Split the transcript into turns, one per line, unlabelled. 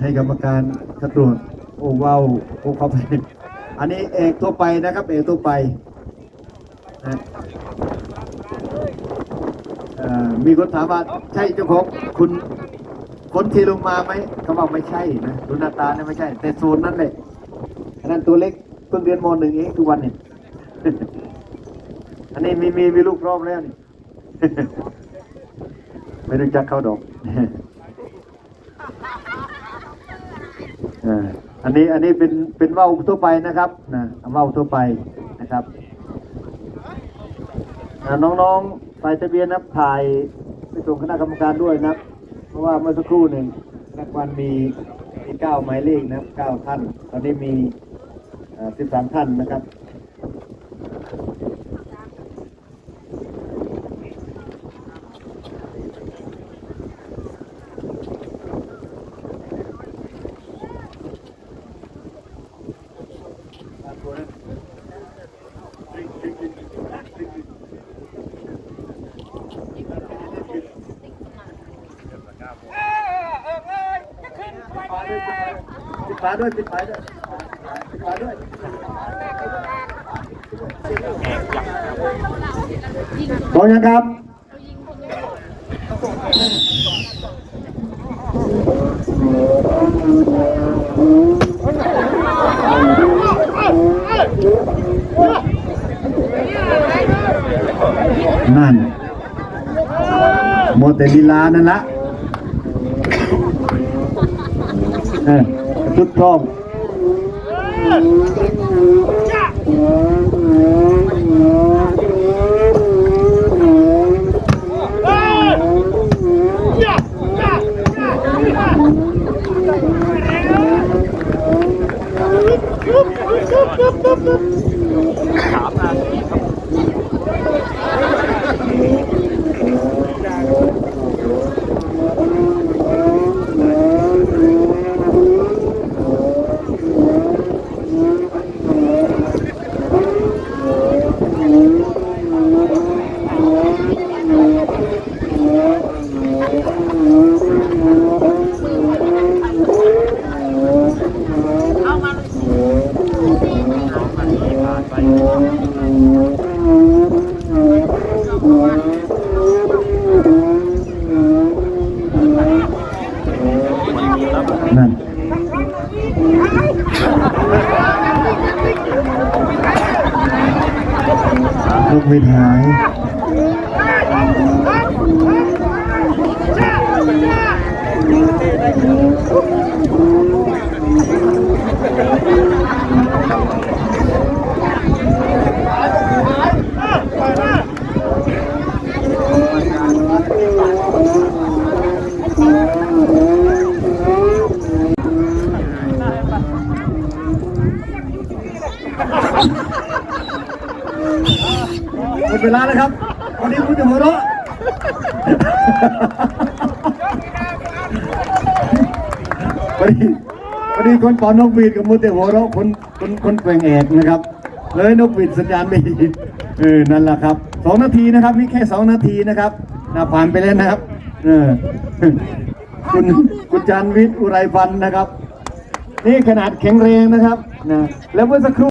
ให้กรรมการเขาตรวจโอ้ว้าวโอ้เขาไปอันนี้เอกทั่วไปนะครับเอกทั่วไปนะมีคนถามว่าใช่เจ้าของคุณคนที่ลงมาไหมเขาบอกไม่ใช่นะดูหน้าตาเนี่ยไม่ใช่ แต่โซนนั้นเลยอันนั้นตัวเล็กเพิ่งเรียนมหนึ่งเองทุกวันนี่อันนี้มีมีมีลูกพร้อมแล้วนี่ ไม่รู้จักเขาดอกอันนี้อันนี้เป็นเป็นว่าวทั่วไปนะครับนะว่าวทั่วไปนะครับน้องๆฝ่ายทะเบียนนับถ่ายไปส่งคณะกรรมการด้วยนะเพราะว่าเมื่อสักครู่หนึ่งนักวันมีมีเก้าหมายเลขนะเก้าท่าน ตอนนี้มีสิบสามท่านนะครับ ปิดฝาด้วยปิดฝาด้วยปิดฝาด้วยพร้อมยังครับนั่นโมเตลีลานั่นละ เออชุดพร้อม นั่น ลูกไม่หาย เวลาแล้วครับวันนี้คุณจะหัวเราะวันนี้วันนี้คนปอนนกหวีดกับมือแต่หัวเราะคนคนคนแกว่งแอกนะครับ เลยนกหวีดสัญญาณไม่ดีเออนั่นแหละครับสองนาทีนะครับนี่แค่สองนาทีนะครับนะผ่านไปแล้วนะครับ เออคุณคุณจันทร์วิทย์อุไรพันธ์นะครับ นี่ขนาดแข็งแรงนะครับนะแล้วเมื่อสักครู่